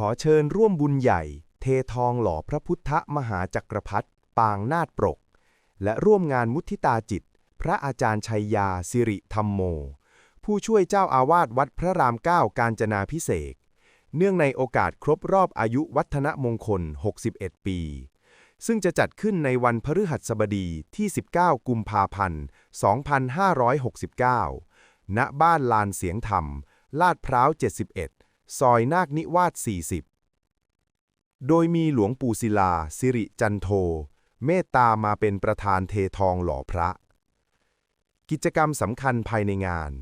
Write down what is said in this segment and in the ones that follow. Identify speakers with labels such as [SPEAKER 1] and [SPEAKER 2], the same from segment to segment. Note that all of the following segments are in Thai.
[SPEAKER 1] ขอเชิญร่วมบุญใหญ่ เททองหล่อพระพุทธมหาจักรพรรดิปางนาฏปรก และร่วมงานมุทิตาจิต พระอาจารย์ชัยยาสิริธรรมโม ผู้ช่วยเจ้าอาวาสวัดพระรามเก้ากาญจนาพิเศษเนื่องในโอกาสครบรอบอายุวัฒนมงคล 61 ปี ซึ่งจะจัดขึ้นในวันพฤหัสบดีที่ 19 กุมภาพันธ์ 2569 ณ บ้านลานเสียงธรรม ลาดพร้าว 71 ซอยนาคนิวาส40 โดยมีหลวงปู่ศิลา สิริจันโท เมตตามาเป็นประธานเททองหล่อพระ กิจกรรมสำคัญภายในงาน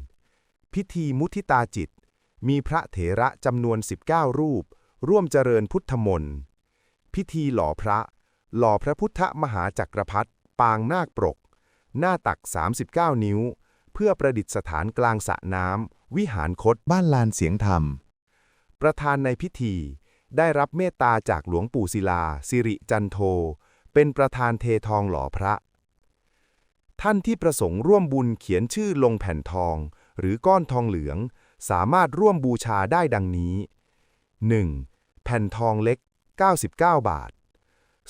[SPEAKER 1] พิธีมุทิตาจิต มีพระเถระจำนวน 19 รูป ร่วมเจริญพุทธมนต์ พิธีหล่อพระ หล่อพระพุทธมหาจักรพรรดิปางนาคปรก หน้าตัก 39 นิ้ว เพื่อประดิษฐานกลางสระน้ำวิหารคตบ้านลานเสียงธรรม ประธานในพิธี ได้รับเมตตาจากหลวงปู่ศิลา สิริจันโท เป็นประธานเททองหล่อพระ ท่านที่ประสงค์ร่วมบุญเขียนชื่อลงแผ่นทอง หรือก้อนทองเหลือง สามารถร่วมบูชาได้ดังนี้ 1. แผ่นทองเล็ก 99 บาท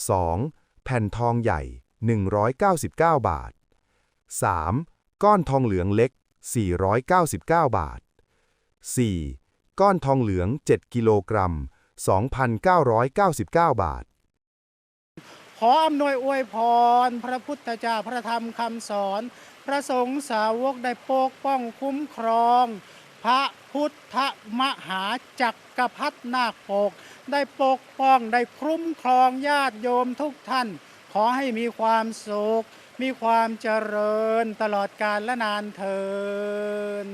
[SPEAKER 1] 2. แผ่นทองใหญ่ 199 บาท 3. ก้อนทองเหลืองเล็ก 499 บาท 4. ก้อนทองเหลือง 7 กิโลกรัม 2,999 บาท
[SPEAKER 2] ขออำนวยอวยพร พระพุทธเจ้าพระธรรมคำสอน พระสงฆ์สาวกได้ปกป้องคุ้มครอง พระพุทธมหาจักรพรรดินาคปก ได้ปกป้องได้คุ้มครองญาติโยมทุกท่าน ขอให้มีความสุขมีความเจริญตลอดกาลและนานเทิน